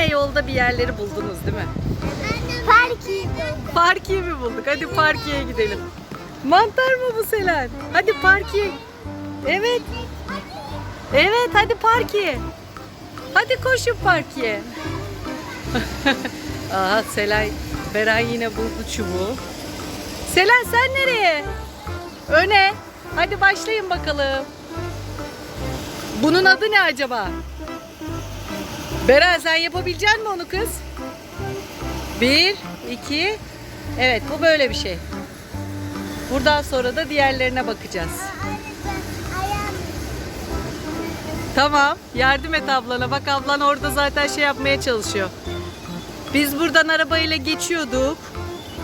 Yine yolda bir yerleri buldunuz değil mi? Parki. Parkiye mi bulduk? Hadi parkiye gidelim. Mantar mı bu Selen? Hadi parkiye. Evet. Evet hadi parkiye. Hadi koşun parkiye. Aha Selen, Beren yine buldu çubuğu. Selen sen nereye? Öne. Hadi başlayın bakalım. Bunun adı ne acaba? Beren sen yapabilecek misin onu kız? Bir, iki. Evet bu böyle bir şey. Buradan sonra da diğerlerine bakacağız. Tamam. Yardım et ablana. Bak ablan orada zaten şey yapmaya çalışıyor. Biz buradan arabayla geçiyorduk.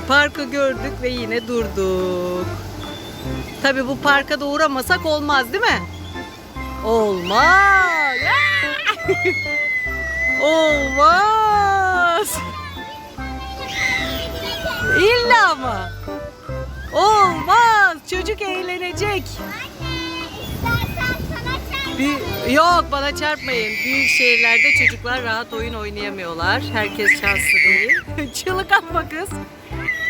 Parkı gördük ve yine durduk. Tabii bu parka da uğramasak olmaz değil mi? Olmaz. olmaz. İlla mı? Olmaz. Çocuk eğlenecek. Bir, yok bana çarpmayın. Büyük şehirlerde çocuklar rahat oyun oynayamıyorlar. Herkes şanslı değil. Çığlık atma kız.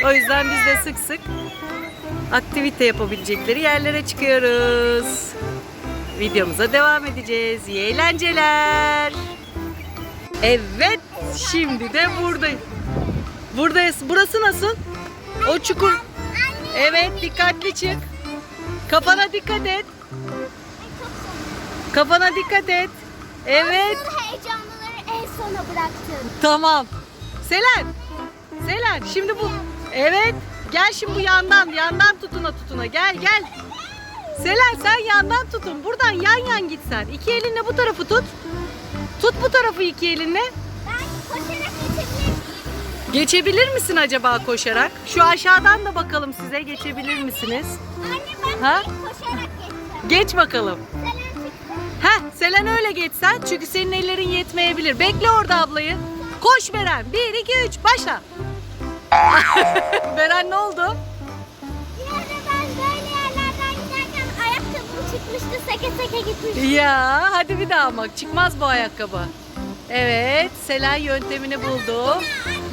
O yüzden biz de sık sık aktivite yapabilecekleri yerlere çıkıyoruz. Videomuza devam edeceğiz. İyi eğlenceler. Evet, şimdi de buradayız. Buradayız. Burası nasıl? O çukur. Evet, dikkatli çık. Kafana dikkat et. Kafana dikkat et. Evet. Asıl heyecanlıları en sona bıraktın. Tamam. Selen. Selen şimdi bu. Evet. Gel şimdi bu yandan. Yandan tutuna tutuna. Gel gel. Selen sen yandan tutun. Buradan yan yan git sen. İki elinle bu tarafı tut. Tut bu tarafı iki elinle. Ben koşarak geçebilirim. Geçebilir misin acaba koşarak? Şu aşağıdan da bakalım size geçebilir misiniz? Anne ben Ha? koşarak geçeceğim. Geç bakalım. Heh Selen öyle geçsen çünkü senin ellerin yetmeyebilir. Bekle orada ablayı. Koş Beren. Bir, iki, üç. Başla. Beren ne oldu? Çıkmıştı seke seke gitmişti. Ya hadi bir daha ama çıkmaz bu ayakkabı. Evet Selen yöntemini buldu.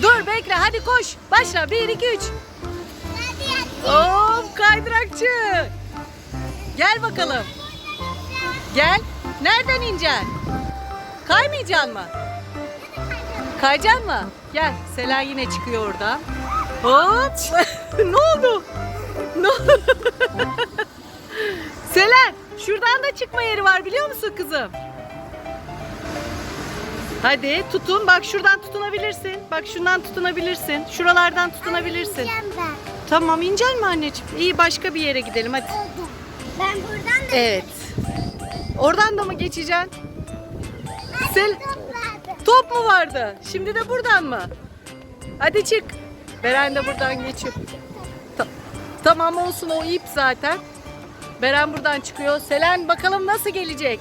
Dur bekle hadi koş. Başla. Bir, iki, üç. Hadi hadi. Hop kaydırakçı. Gel bakalım. Gel. Nereden ineceksin? Kaymayacaksın mı? Kayacaksın mı? Gel. Selen yine çıkıyor oradan. Hop. ne oldu? Ne oldu? Selen şuradan da çıkma yeri var biliyor musun kızım? Hadi tutun. Bak şuradan tutunabilirsin. Bak şundan tutunabilirsin. Şuralardan tutunabilirsin. Ben. Tamam incel mi anneciğim? İyi başka bir yere gidelim hadi. Ben buradan da Evet. Oradan da mı geçeceksin? Sel topladım. top mu vardı? Şimdi de buradan mı? Hadi çık. Beren de buradan geçiyor. Ta- tamam olsun o ip zaten. Beren buradan çıkıyor. Selen bakalım nasıl gelecek?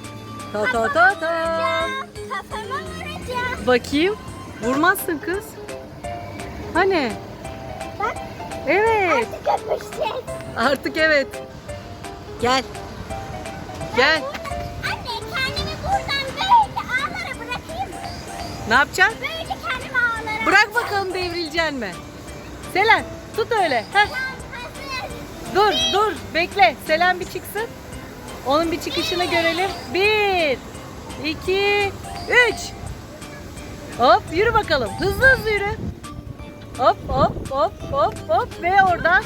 Ta ta ta ta. Kafama vuracağım. Bakayım. Vurmazsın kız. Hani? Bak Evet. artık öpüşeceğiz. Artık evet. Gel. Gel. Anne kendimi buradan böyle ağlara bırakayım mı? Ne yapacaksın? Böyle kendimi ağlara. Bırak bakalım devrileceksin mi? Selen tut öyle. Heh. Dur dur bekle. Selen bir çıksın. Onun bir çıkışını görelim. Bir, iki, üç. Hop yürü bakalım. Hızlı hızlı yürü. Hop hop hop hop hop ve oradan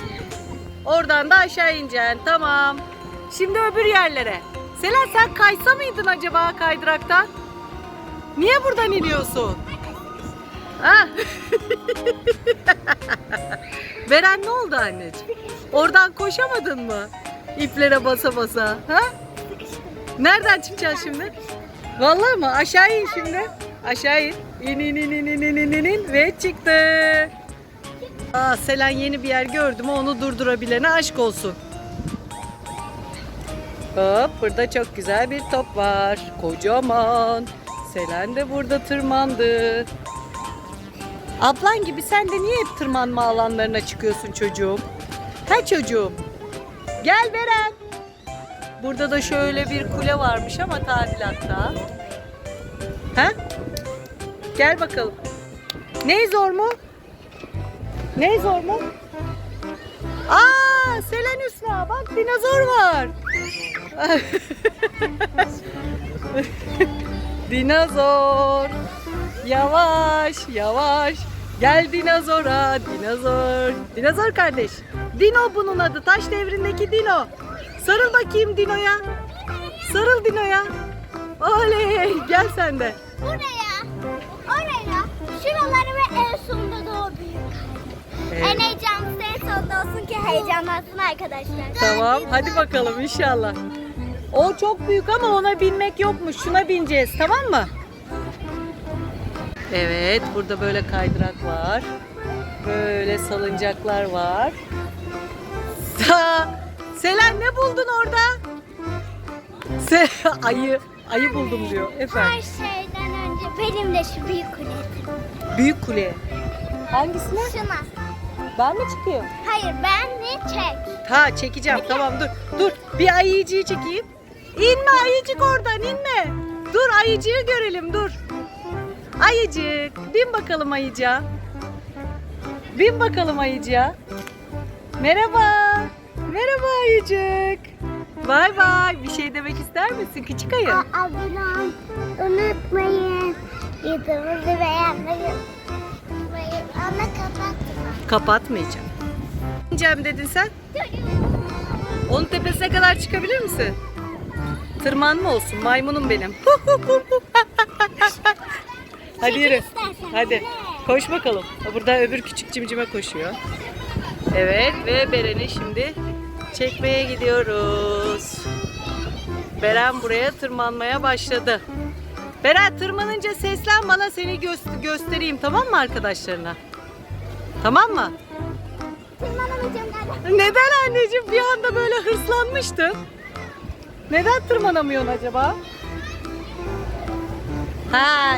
oradan da aşağı ineceksin. Tamam. Şimdi öbür yerlere. Selen sen kaysa mıydın acaba kaydıraktan? Niye buradan iniyorsun? Ha? Beren ne oldu anneciğim? Oradan koşamadın mı? İplere basa basa. Ha? Nereden çıkacaksın şimdi? Vallahi mı? Aşağı in şimdi. Aşağı in. İn in in in in in in, in. ve çıktı. Aa, Selen yeni bir yer gördü mü onu durdurabilene aşk olsun. Hop burada çok güzel bir top var. Kocaman. Selen de burada tırmandı. Ablan gibi sen de niye hep tırmanma alanlarına çıkıyorsun çocuğum? Ha çocuğum. Gel Beren. Burada da şöyle bir kule varmış ama tadilatta. Ha? Gel bakalım. Ne zor mu? Ne zor mu? Aa, Selen Hüsna bak dinozor var. dinozor. Yavaş yavaş. Gel dinozora dinozor. Dinozor kardeş. Dino bunun adı. Taş devrindeki Dino. Sarıl bakayım Dino'ya. Sarıl Dino'ya. Oley gel sen de. Buraya, oraya, şuraları ve en sonunda da o büyük. Evet. En heyecanlısı en sonunda olsun ki heyecanlansın arkadaşlar. Tamam hadi bakalım inşallah. O çok büyük ama ona binmek yokmuş. Şuna bineceğiz tamam mı? Evet burada böyle kaydırak var. Böyle salıncaklar var. Sa Selen ne buldun orada? Se ayı ayı buldum diyor Her efendim. şeyden önce benim de şu büyük kuletim. Büyük kule. Hangisine? Şuna. Ben mi çıkayım? Hayır ben de çek. Ha çekeceğim tamam dur. Dur bir ayıcıyı çekeyim. İnme ayıcık oradan inme. Dur ayıcığı görelim dur. Ayıcık bin bakalım ayıcığa. Bin bakalım ayıcığa. Merhaba. Merhaba ayıcık. Bay bay. Bir şey demek ister misin küçük ayı? Abone ol, unutmayın. Videomuzu beğenmeyi unutmayın. Ama kapatma. Kapatmayacağım. İneceğim dedin sen. Onun tepesine kadar çıkabilir misin? Tırmanma olsun. Maymunum benim. Hadi yürü. Hadi. Koş bakalım. Burada öbür küçük cimcime koşuyor. Evet ve Beren'i şimdi çekmeye gidiyoruz. Beren buraya tırmanmaya başladı. Beren tırmanınca seslen bana seni gö- göstereyim tamam mı arkadaşlarına? Tamam mı? Tırmanamayacağım galiba. Neden anneciğim bir anda böyle hırslanmıştın? Neden tırmanamıyorsun acaba? Ha,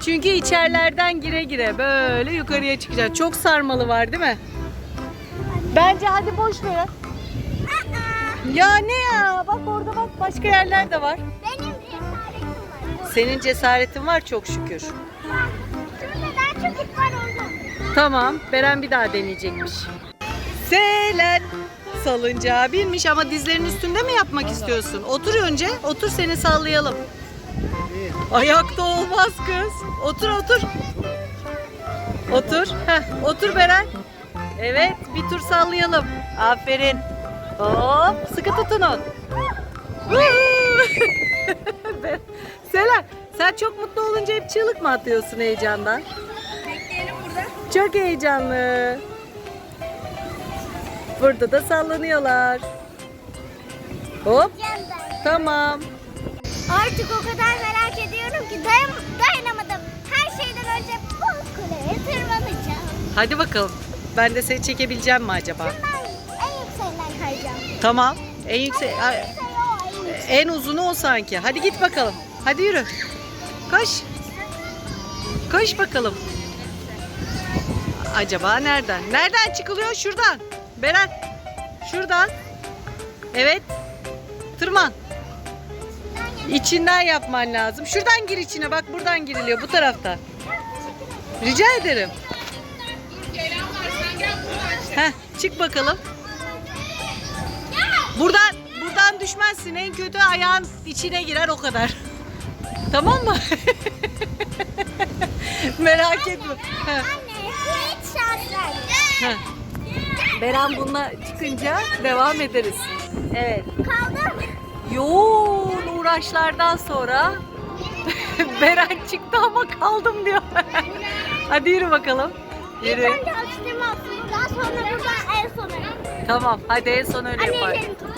çünkü içerilerden gire gire böyle yukarıya çıkacak. Çok sarmalı var değil mi? Bence hadi boş ver. Ya ne ya? Bak orada bak başka yerler de var. Benim cesaretim var. Senin cesaretin var çok şükür. Şurada daha çocuk var orada. Tamam, Beren bir daha deneyecekmiş. Selen salıncağa binmiş ama dizlerin üstünde mi yapmak istiyorsun? Otur önce, otur seni sallayalım. Ayakta olmaz kız. Otur otur. Otur. Heh, otur Beren. Evet, bir tur sallayalım. Aferin. Hop, sıkı tutunun. Selen, sen çok mutlu olunca hep çığlık mı atıyorsun heyecandan? Çok heyecanlı. Burada da sallanıyorlar. Hop, tamam. Artık o kadar merak ediyorum ki dayan dayanamadım. Her şeyden önce bu kuleye tırmanacağım. Hadi bakalım. Ben de seni çekebileceğim mi acaba? Ben en yükseğinden kayacağım. Tamam. En yüksek, En uzunu o sanki. Hadi git bakalım. Hadi yürü. Koş. Koş bakalım. Acaba nereden? Nereden çıkılıyor? Şuradan. Beren. Şuradan. Evet. Tırman. İçinden yapman lazım. Şuradan gir içine. Bak buradan giriliyor. Bu tarafta. Rica ederim. Heh, çık bakalım. Buradan buradan düşmezsin. En kötü ayağın içine girer o kadar. Tamam mı? Merak etme. Anne. Beren bununla çıkınca devam ederiz. Evet. Kaldım. Yoğun uğraşlardan sonra Beren çıktı ama kaldım diyor. Hadi yürü bakalım. Önce ölçtüğümü attım. Buradan sonra buradan en sona. Tamam hadi en son öyle yapar. tut.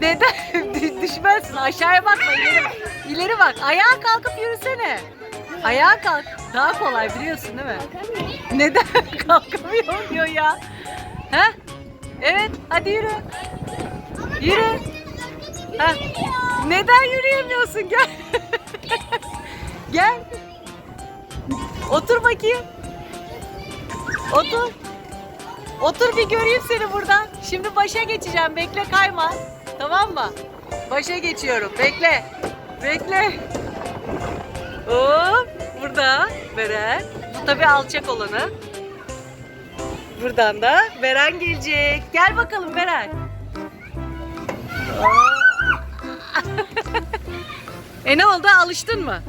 Neden? Dü- Düşmezsin. Aşağıya bakma. ileri bak. İleri bak. Ayağa kalkıp yürüsene. Ayağa kalk. Daha kolay biliyorsun değil mi? Neden kalkamıyor diyor ya. He? Evet. Hadi yürü. Yürü. Ha. Neden yürüyemiyorsun? Gel. Gel. Otur bakayım. Otur. Otur bir göreyim seni buradan. Şimdi başa geçeceğim. Bekle kayma. Tamam mı? Başa geçiyorum. Bekle. Bekle. Hop. burada Beren. Bu tabii alçak olanı. Buradan da Beren gelecek. Gel bakalım Beren. e ne oldu? Alıştın mı?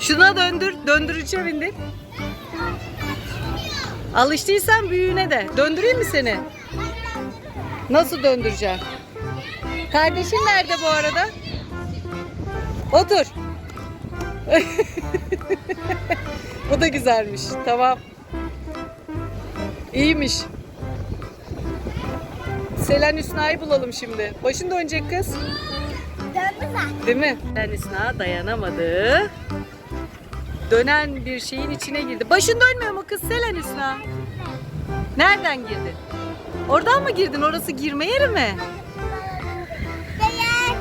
Şuna döndür. Döndürücüye bindir. Alıştıysan büyüğüne de. Döndüreyim mi seni? Nasıl döndüreceğim? Kardeşin nerede bu arada? Otur. bu da güzelmiş. Tamam. İyiymiş. Selen Hüsna'yı bulalım şimdi. Başın dönecek kız. Döndü zaten. Değil mi? Selen Hüsna dayanamadı. Dönen bir şeyin içine girdi. Başın dönmüyor mu kız Selen Hüsna? Nereden girdin? Oradan mı girdin? Orası girme yeri mi? Değer.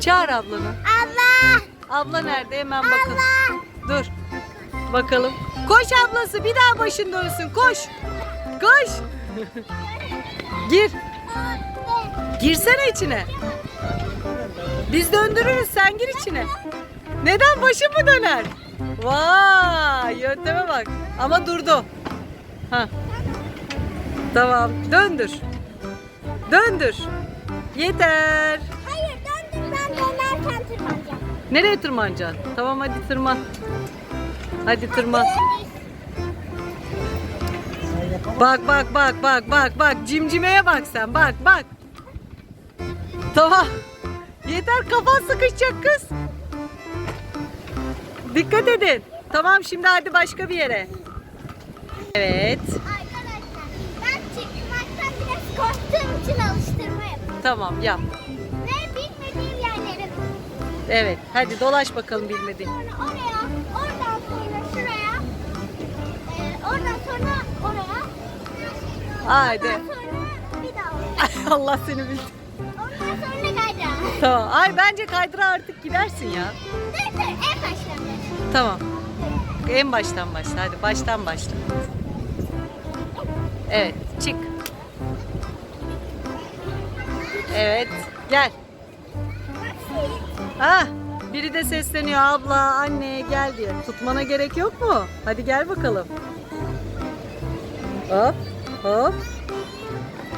Çağır ablanı. Allah. Abla nerede? Hemen bakın. Allah. Dur. Bakalım. Koş ablası bir daha başın dönsün. Koş. Koş. Gir. Girsene içine. Biz döndürürüz. Sen gir içine. Neden başın mı döner? Vay yönteme bak. Ama durdu. Ha. Tamam. Döndür. Döndür. Yeter. Hayır döndüm ben dönerken tırmanacağım. Nereye tırmanacaksın? Tamam hadi tırman. Hadi tırman. Bak bak bak bak bak bak cimcimeye bak sen bak bak. Tamam. Yeter kafan sıkışacak kız. Dikkat edin. Tamam şimdi hadi başka bir yere. Evet. Arkadaşlar ben çıkmaktan biraz korktuğum için alıştırma yapıyorum. Tamam yap. Ve bilmediğim yerlere Evet. Hadi dolaş bakalım bilmediğin. sonra oraya, oradan sonra şuraya, e, oradan sonra oraya, Haydi. ondan sonra bir daha oraya. Allah seni bilsin. Ondan sonra Tamam. Ay bence kaydıra artık gidersin ya. Dur dur en baştan başla. Tamam. En baştan başla. Hadi baştan başla. Evet, çık. Evet, gel. Ah, biri de sesleniyor abla, anne gel diye. Tutmana gerek yok mu? Hadi gel bakalım. Hop, hop.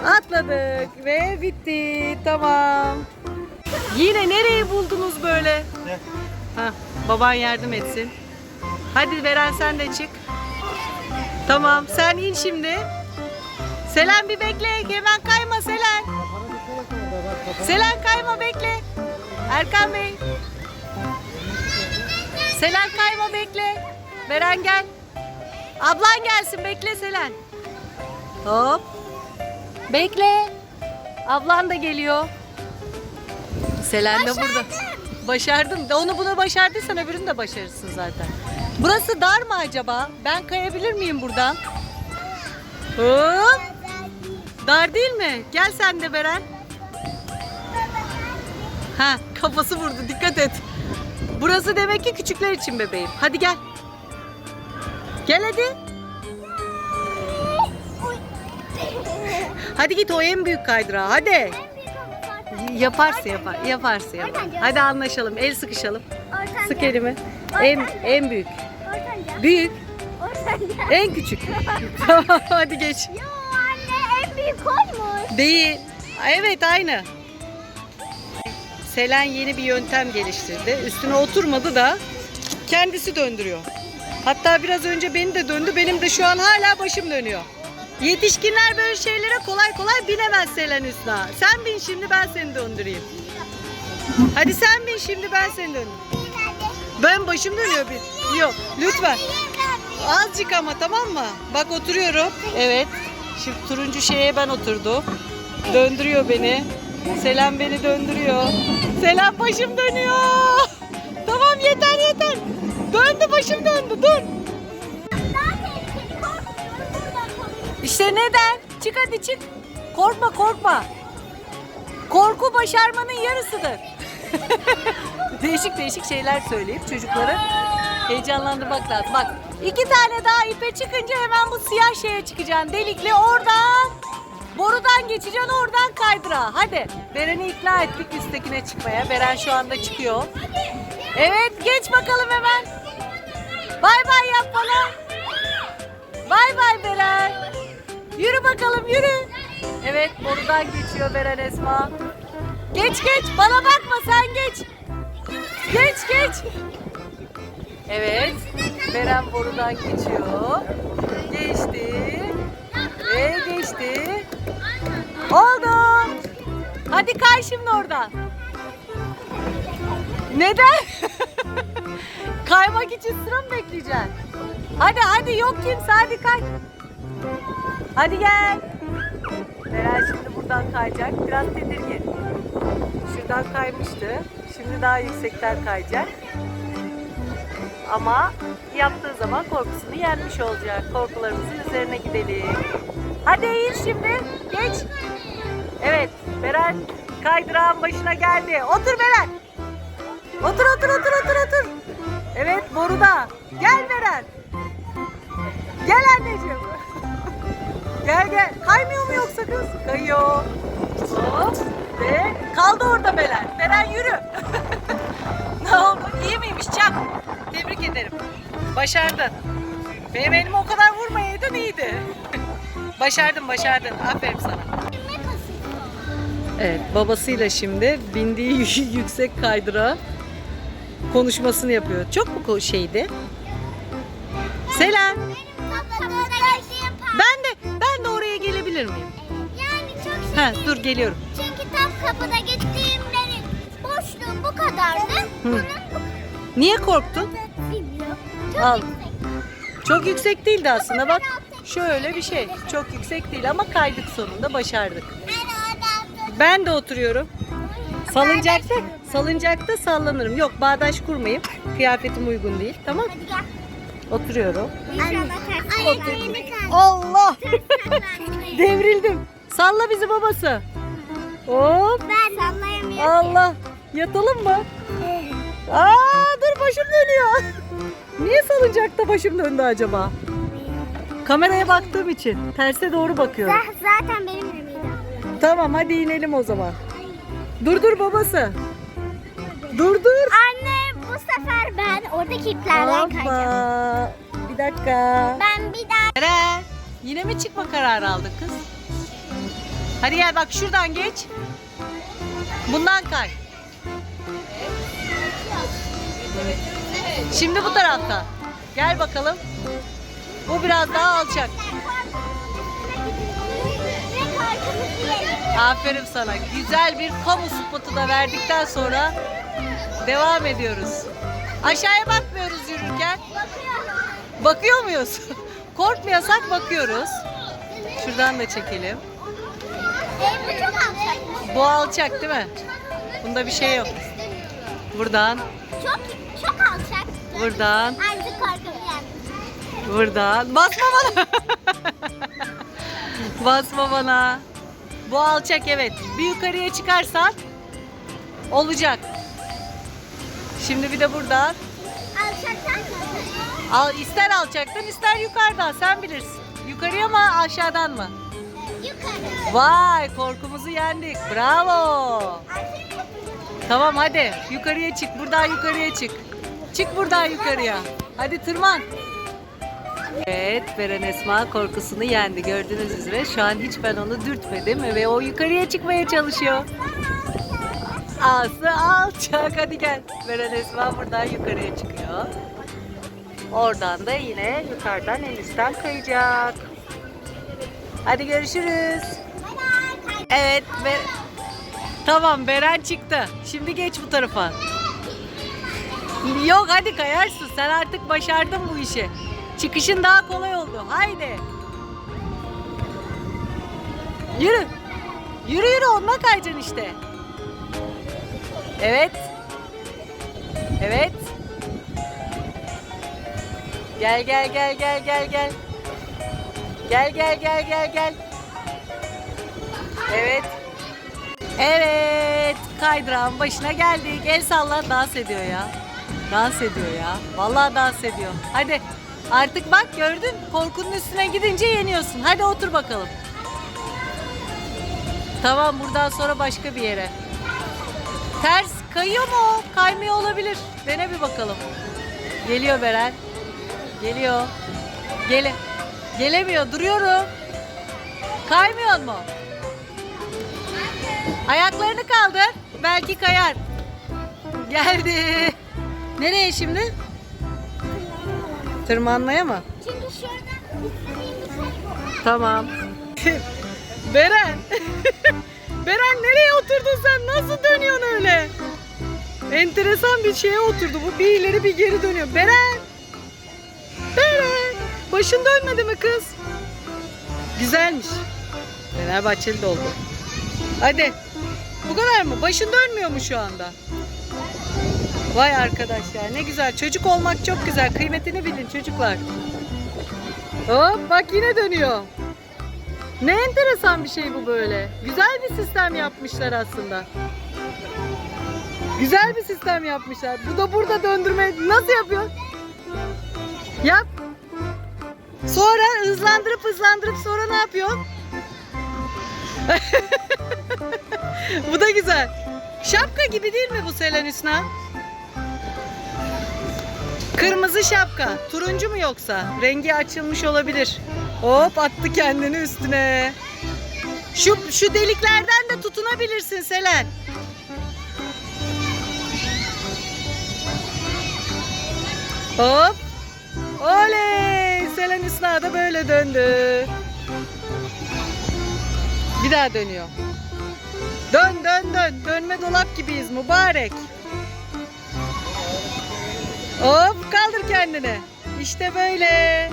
Atladık ve bitti. Tamam. Yine nereyi buldunuz böyle? Ha, baban yardım etsin. Hadi Beren sen de çık. Tamam sen in şimdi. Selen bir bekle. Hemen kayma Selen. Selen kayma bekle. Erkan Bey. Selen kayma bekle. Beren gel. Ablan gelsin bekle Selen. Hop. Bekle. Ablan da geliyor. Selen de burada. Başardım. Onu buna başardıysan öbürünü de başarırsın zaten. Burası dar mı acaba? Ben kayabilir miyim buradan? Hop. Dar değil mi? Gel sen de Beren. Ha, kafası vurdu. Dikkat et. Burası demek ki küçükler için bebeğim. Hadi gel. Gel hadi. Hadi git o en büyük kaydırağı. Hadi. Yaparsın yapar. Yaparsın yapar. Hadi anlaşalım. El sıkışalım. Ortanca. Sık elimi. En, en büyük. Ortanca. Büyük. Ortanca. En küçük. tamam hadi geç. Yo anne en büyük oymuş. Değil. Evet aynı. Selen yeni bir yöntem geliştirdi. Üstüne oturmadı da kendisi döndürüyor. Hatta biraz önce beni de döndü. Benim de şu an hala başım dönüyor. Yetişkinler böyle şeylere kolay kolay binemez Selen Hüsna. Sen bin şimdi ben seni döndüreyim. Hadi sen bin şimdi ben seni döndüreyim. Ben başım dönüyor bir. Yok lütfen. Azıcık ama tamam mı? Bak oturuyorum. Evet. Şimdi turuncu şeye ben oturdum. Döndürüyor beni. Selam beni döndürüyor. Selam başım dönüyor. Tamam yeter yeter. Döndü başım döndü dur. İşte neden? Çık hadi çık. Korkma korkma. Korku başarmanın yarısıdır. değişik değişik şeyler söyleyip çocukları heyecanlandırmak lazım. Bak iki tane daha ipe çıkınca hemen bu siyah şeye çıkacaksın. Delikli oradan borudan geçeceksin oradan kaydıra. Hadi Beren'i ikna ettik üsttekine çıkmaya. Beren şu anda çıkıyor. Evet geç bakalım hemen. Bay bay yap bana. Bay bay Beren. Yürü bakalım yürü. Evet borudan geçiyor Beren Esma. Geç geç bana bakma sen geç. Geç geç. Evet Beren borudan geçiyor. Geçti. Ve geçti. Oldu. Hadi kay şimdi oradan. Neden? Kaymak için sıra mı bekleyeceksin? Hadi hadi yok kimse hadi kay. Hadi gel. Beren şimdi buradan kayacak. Biraz tedirgin. Şuradan kaymıştı. Şimdi daha yüksekten kayacak. Ama yaptığı zaman korkusunu yenmiş olacak. Korkularımızın üzerine gidelim. Hadi eğil şimdi. Geç. Evet. Beren kaydırağın başına geldi. Otur Beren. Otur otur otur otur otur. Evet boruda. Gel Beren. Gel anneciğim. Gel gel. Kaymıyor mu yoksa kız? Kayıyor. Hop. Ve kaldı orada Beren. Beren yürü. ne oldu? İyi miymiş Çak? Tebrik ederim. Başardın. Benim elime o kadar vurmayaydın iyiydi. başardın başardın. Aferin sana. Evet babasıyla şimdi bindiği yüksek kaydıra konuşmasını yapıyor. Çok mu şeydi? Selam. Oraya gelebilir miyim? Yani çok şey Ha dur geliyorum. Çünkü tam kapıda gittiğimlerin boşluğu bu kadardı. Bu Niye korktun? bilmiyorum. Çok Al. yüksek. Çok yüksek değildi aslında bak. Şöyle bir şey. Çok yüksek değil ama kaydık sonunda başardık. Ben Ben de oturuyorum. Salıncakta, salıncakta sallanırım. Yok bağdaş kurmayayım. Kıyafetim uygun değil. Tamam? Hadi gel. Oturuyorum. Anne. Allah! Devrildim. Salla bizi babası. Hop. Ben sallayamıyorum. Allah. Yatalım mı? Aa dur başım dönüyor. Niye salıncakta başım döndü acaba? Kameraya baktığım için. Terse doğru bakıyorum. Zaten benim. Tamam hadi inelim o zaman. Dur dur babası. Dur dur. Anne ben oradaki iplerden kayacağım. Hoppa. Bir dakika. Ben bir daha Eren, yine mi çıkma kararı aldık kız? Hadi gel bak şuradan geç. Bundan kay. Şimdi bu tarafta. Gel bakalım. Bu biraz daha alçak. Aferin sana. Güzel bir kamu spotu da verdikten sonra devam ediyoruz. Aşağıya bakmıyoruz yürürken. Bakıyor muyuz? Korkmuyorsak bakıyoruz. Şuradan da çekelim. Bu alçak değil mi? Bunda bir şey yok. Buradan, Çok çok alçak. buradan, Artık korkum geldi. buradan. Basma bana. Basma bana. Bu alçak evet. Bir yukarıya çıkarsan olacak. Şimdi bir de buradan. Alçaktan mı? Al, ister alçaktan ister yukarıdan sen bilirsin. Yukarıya mı aşağıdan mı? Yukarı. Vay korkumuzu yendik. Bravo. Tamam hadi yukarıya çık. Buradan yukarıya çık. Çık buradan yukarıya. Hadi tırman. Evet Beren Esma korkusunu yendi gördüğünüz üzere. Şu an hiç ben onu dürtmedim ve o yukarıya çıkmaya çalışıyor. Ağzı alçak hadi gel. Beren Esma buradan yukarıya çıkıyor. Oradan da yine yukarıdan en kayacak. Hadi görüşürüz. Evet ve Tamam Beren çıktı. Şimdi geç bu tarafa. Yok hadi kayarsın. Sen artık başardın bu işi. Çıkışın daha kolay oldu. Haydi. Yürü. Yürü yürü onunla kayacaksın işte. Evet. Evet. Gel gel gel gel gel gel. Gel gel gel gel gel. Evet. Evet, kaydırağın başına geldik. El salla, dans ediyor ya. Dans ediyor ya. Vallahi dans ediyor. Hadi artık bak gördün. Korkunun üstüne gidince yeniyorsun. Hadi otur bakalım. Tamam buradan sonra başka bir yere. Ters kayıyor mu o? Kaymıyor olabilir. Dene bir bakalım. Geliyor Beren. Geliyor. Gele. Gelemiyor. Duruyorum. Kaymıyor mu? Ayaklarını kaldır. Belki kayar. Geldi. Nereye şimdi? Tırmanmaya mı? Çünkü şurada istediğim bir bu. Tamam. Beren. Beren nereye oturdun sen? Nasıl dönüyorsun öyle? Enteresan bir şeye oturdu. Bu bir ileri bir geri dönüyor. Beren. Beren. Başın dönmedi mi kız? Güzelmiş. Fenerbahçeli de oldu. Hadi. Bu kadar mı? Başın dönmüyor mu şu anda? Vay arkadaş ya ne güzel. Çocuk olmak çok güzel. Kıymetini bilin çocuklar. Hop bak yine dönüyor. Ne enteresan bir şey bu böyle. Güzel bir sistem yapmışlar aslında. Güzel bir sistem yapmışlar. Bu da burada döndürme nasıl yapıyor? Yap. Sonra hızlandırıp hızlandırıp sonra ne yapıyor? bu da güzel. Şapka gibi değil mi bu Selen? Kırmızı şapka. Turuncu mu yoksa? Rengi açılmış olabilir. Hop attı kendini üstüne. Şu, şu deliklerden de tutunabilirsin Selen. Hop. Oley. Selen Hüsna da böyle döndü. Bir daha dönüyor. Dön dön dön. Dönme dolap gibiyiz mübarek. Hop kaldır kendini. İşte böyle.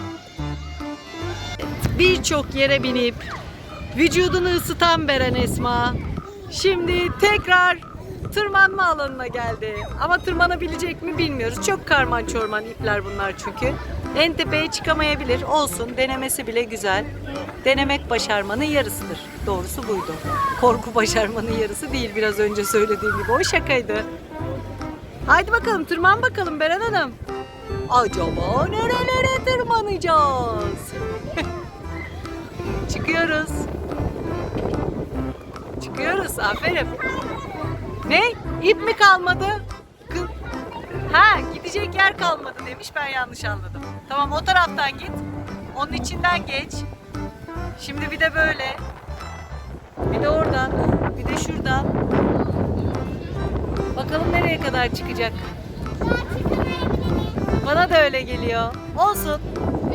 Birçok yere binip vücudunu ısıtan Beren Esma. Şimdi tekrar tırmanma alanına geldi. Ama tırmanabilecek mi bilmiyoruz. Çok karman çorman ipler bunlar çünkü. En tepeye çıkamayabilir. Olsun denemesi bile güzel. Denemek başarmanın yarısıdır. Doğrusu buydu. Korku başarmanın yarısı değil biraz önce söylediğim gibi. O şakaydı. Haydi bakalım tırman bakalım Beren Hanım. Acaba nerelere tırmanacağız? Çıkıyoruz. Çıkıyoruz. Aferin. Ne? İp mi kalmadı? Ha, gidecek yer kalmadı demiş. Ben yanlış anladım. Tamam o taraftan git. Onun içinden geç. Şimdi bir de böyle. Bir de oradan. Bir de şuradan. Bakalım nereye kadar çıkacak. Bana da öyle geliyor. Olsun.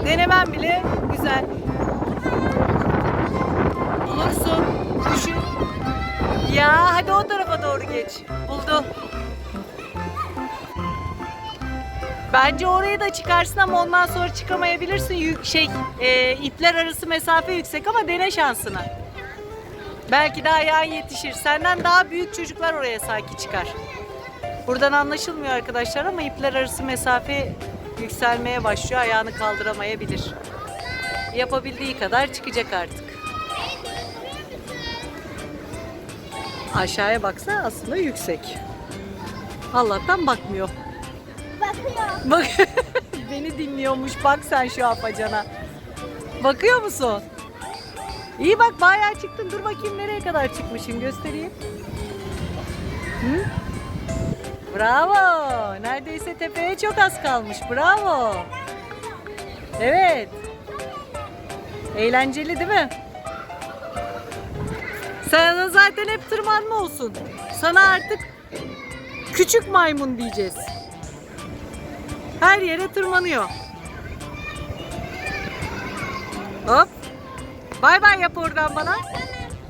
Denemem bile güzel. Bulursun. Düşün. Ya hadi o tarafa doğru geç. Buldu. Bence orayı da çıkarsın ama ondan sonra çıkamayabilirsin. Yük, şey, e, ipler arası mesafe yüksek ama dene şansını. Belki de ayağın yetişir. Senden daha büyük çocuklar oraya sanki çıkar. Buradan anlaşılmıyor arkadaşlar ama ipler arası mesafe yükselmeye başlıyor. Ayağını kaldıramayabilir. Yapabildiği kadar çıkacak artık. Aşağıya baksa aslında yüksek. Allah'tan bakmıyor. Bakıyor. Bak beni dinliyormuş. Bak sen şu apacana. Bakıyor musun? İyi bak bayağı çıktın. Dur bakayım nereye kadar çıkmışım göstereyim. Hı? Bravo. Neredeyse tepeye çok az kalmış. Bravo. Evet. Eğlenceli değil mi? Sana zaten hep tırmanma olsun. Sana artık küçük maymun diyeceğiz. Her yere tırmanıyor. Hop. Bay bay yap oradan bana.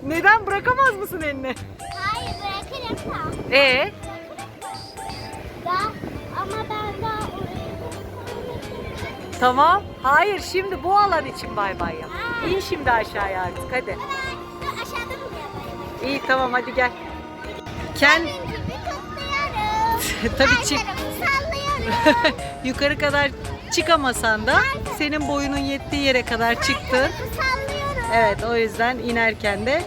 Neden bırakamaz mısın elini? Hayır bırakırım. Ee, ama ben daha tamam. Hayır şimdi bu alan için bay bay yap. İn şimdi aşağıya artık hadi. İyi tamam hadi gel. Ken. Tabii çık. yukarı kadar çıkamasan da senin boyunun yettiği yere kadar sallıyorum. Evet o yüzden inerken de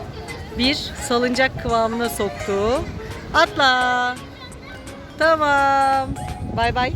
bir salıncak kıvamına soktu. Atla. Tamam. Bay bay.